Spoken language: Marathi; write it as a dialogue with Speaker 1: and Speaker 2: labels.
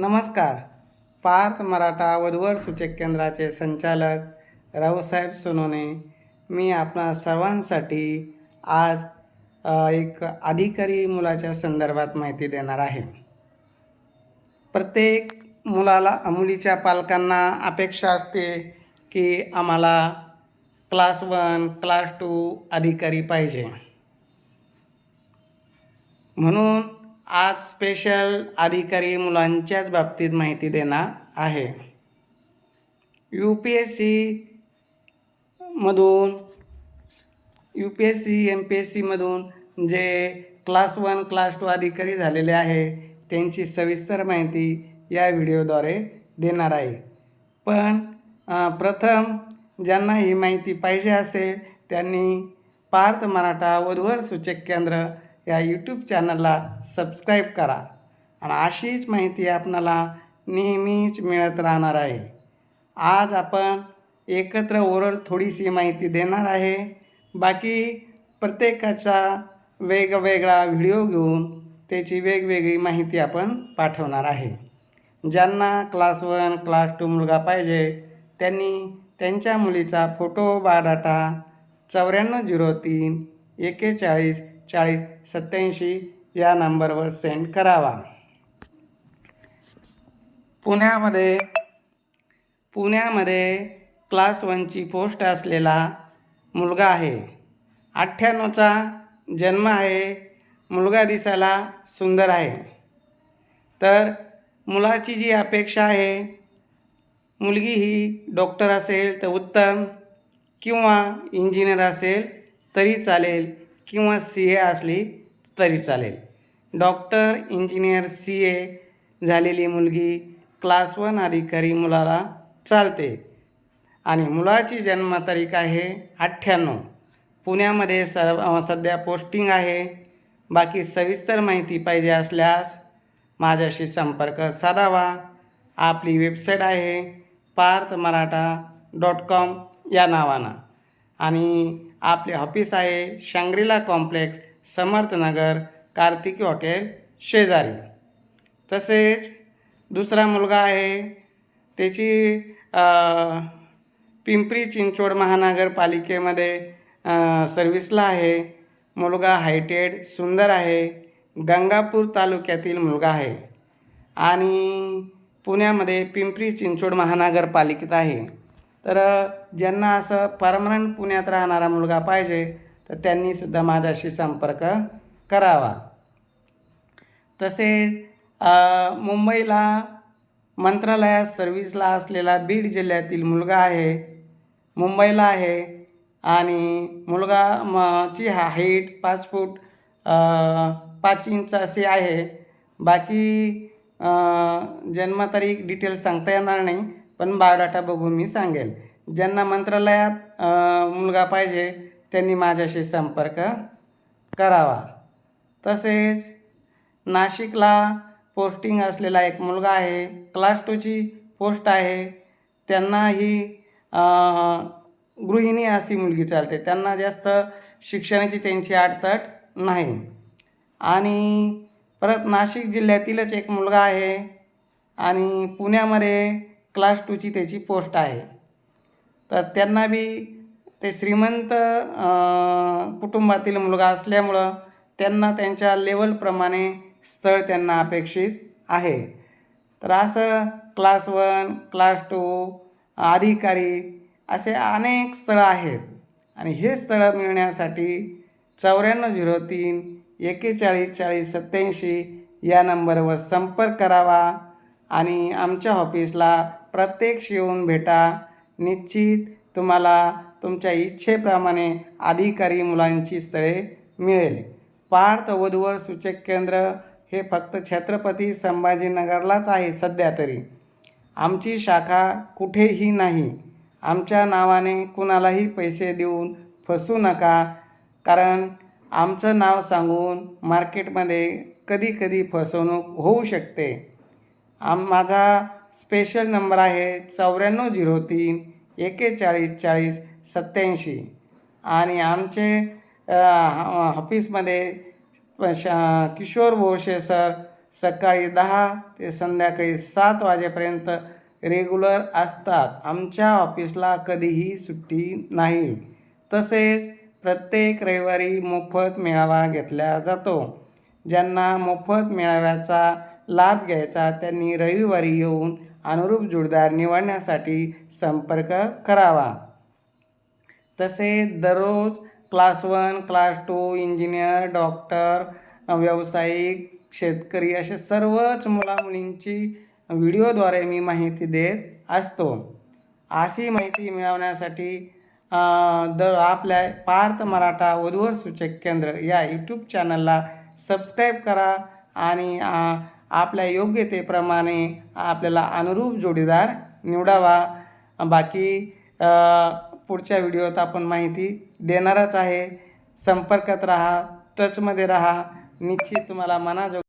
Speaker 1: नमस्कार. पार्थ मराठा वरवर सूचक केंद्राचे संचालक रावसाहेब सोनोने. मी आपणा सर्वांसाठी आज एक अधिकारी मुलाच्या संदर्भात माहिती देणार आहे. प्रत्येक मुलाला मुलीच्या पालकांना अपेक्षा असते की आम्हाला क्लास वन क्लास टू अधिकारी पाहिजे. म्हणून आज स्पेशल अधिकारी मुलांच्याच बाबतीत माहिती देणार आहे. यू पी एस सी मधून U P S C M P S सीमधून जे क्लास वन क्लास टू अधिकारी झालेले आहे त्यांची सविस्तर माहिती या व्हिडिओद्वारे देणार आहे. पण प्रथम ज्यांना ही माहिती पाहिजे असेल त्यांनी पार्थ मराठा वधूवर सूचक केंद्र या यूट्यूब चॅनलला सबस्क्राईब करा. आणि अशीच माहिती आपणाला नेहमीच मिळत राहणार आहे. आज आपण एकत्र ओरल थोडीशी माहिती देणार आहे. बाकी प्रत्येकाचा वेगवेगळा व्हिडिओ घेऊन त्याची वेगवेगळी माहिती आपण पाठवणार आहे. ज्यांना क्लास वन क्लास टू मुलगा पाहिजे त्यांनी त्यांच्या मुलीचा फोटो बायोडाटा चौऱ्याण्णव झिरो तीन एकेचाळीस चाळीस सत्याऐंशी या नंबरवर सेंड करावा. पुण्यामध्ये पुण्यामध्ये क्लास वनची पोस्ट असलेला मुलगा आहे. अठ्ठ्याण्णवचा जन्म आहे. मुलगा दिसायला सुंदर आहे. तर मुलाची जी अपेक्षा आहे मुलगी ही डॉक्टर असेल तर उत्तम किंवा इंजिनियर असेल तरी चालेल. किंवा सी ए असली तरी चालेल. डॉक्टर इंजिनियर सी ए झालेली मुलगी क्लास वन अधिकारी मुलाला चालते. आणि मुलाची जन्मतारीख आहे अठ्ठ्याण्णव. पुण्यामध्ये सर्व सध्या पोस्टिंग आहे. बाकी सविस्तर माहिती पाहिजे असल्यास माझ्याशी संपर्क साधावा. आपली वेबसाईट आहे पार्थ मराठा डॉट कॉम या नावानं. आणि आपले ऑफिस आहे Shangrila complex Samarthnagar Kartiki hotel शेजारी. तसेच दुसरा मुलगा आहे त्याची पिंपरी चिंचवड महानगरपालिकेमध्ये सर्विसला सर्व्हिसला आहे. मुलगा हायटेड सुंदर आहे. गंगापूर तालुक्यातील मुलगा आहे. आणि पुण्यामध्ये पिंपरी चिंचवड महानगरपालिकेत आहे. तर ज्यांना असं परमनंट पुण्यात राहणारा मुलगा पाहिजे तर त्यांनीसुद्धा माझ्याशी संपर्क करावा. तसेच मुंबईला मंत्रालयात सर्व्हिसला असलेला बीड जिल्ह्यातील मुलगा आहे. मुंबईला आहे आणि मुलगा म ची हा हाईट पाच फूट पाच इंच असे आहे. बाकी जन्मतारीख डिटेल सांगता येणार नाही. पण बायोडाटा बघून मी सांगेल. ज्यांना मंत्रालयात मुलगा पाहिजे त्यांनी माझ्याशी संपर्क करावा. तसेच नाशिकला पोस्टिंग असलेला एक मुलगा आहे क्लास टूची पोस्ट आहे. त्यांना ही गृहिणी अशी मुलगी चालते. त्यांना जास्त शिक्षणाची त्यांची आडतट नाही. आणि परत नाशिक जिल्ह्यातीलच एक मुलगा आहे. आणि पुण्यामध्ये क्लास टूची त्याची पोस्ट आहे. तर त्यांना बी ते श्रीमंत कुटुंबातील मुलगा असल्यामुळं त्यांना त्यांच्या लेवलप्रमाणे स्थळ त्यांना अपेक्षित आहे. तर असं क्लास वन क्लास टू अधिकारी असे अनेक स्थळं आहेत. आणि हे स्थळं मिळण्यासाठी चौऱ्याण्णव झिरो तीन एकेचाळीस चाळीस सत्याऐंशी या नंबरवर संपर्क करावा आणि आमच्या ऑफिसला प्रत्यक्ष येऊन भेटा. निश्चित तुम्हाला तुमच्या इच्छेप्रमाणे अधिकारी मुलांची स्थळे मिळेल. पार्थ वधूवर सूचक केंद्र हे फक्त छत्रपती संभाजीनगरलाच आहे सध्या तरी. आमची शाखा कुठेही नाही. आमच्या नावाने कुणालाही पैसे देऊन फसू नका. कारण आमचं नाव सांगून मार्केटमध्ये कधी कधी फसवणूक होऊ शकते. आम माझा स्पेशल नंबर आहे चौऱ्याण्णव झिरो तीन एकेचाळीस चाळीस सत्याऐंशी आणि आमचे ऑफिसमध्ये शा किशोर भोसे सर सकाळी दहा ते संध्याकाळी सात वाजेपर्यंत रेग्युलर असतात. आमच्या ऑफिसला कधीही सुट्टी नाही. तसेच प्रत्येक रविवारी मोफत मेळावा घेतला जातो. ज्यांना मोफत मेळाव्याचा लाभ घ्यायचा त्यांनी रविवारी येऊन अनुरूप जोडदार निवडण्यासाठी संपर्क करावा. तसेच दररोज class one class two engineer doctor व्यावसायिक शेतकरी असे सर्वच मुलामुलींची व्हिडिओद्वारे मी माहिती देत असतो. अशी माहिती मिळवण्यासाठी दर आपल्या पार्थ मराठा वधूवर सूचक केंद्र या यूट्यूब चॅनलला सबस्क्राईब करा आणि आपल्या योग्यतेप्रमाणे आपल्याला अनुरूप जोडीदार निवडावा. बाकी पुढच्या व्हिडिओत आपण माहिती देणारच आहे. संपर्कात राहा टचमध्ये राहा. निश्चित तुम्हाला मनाजो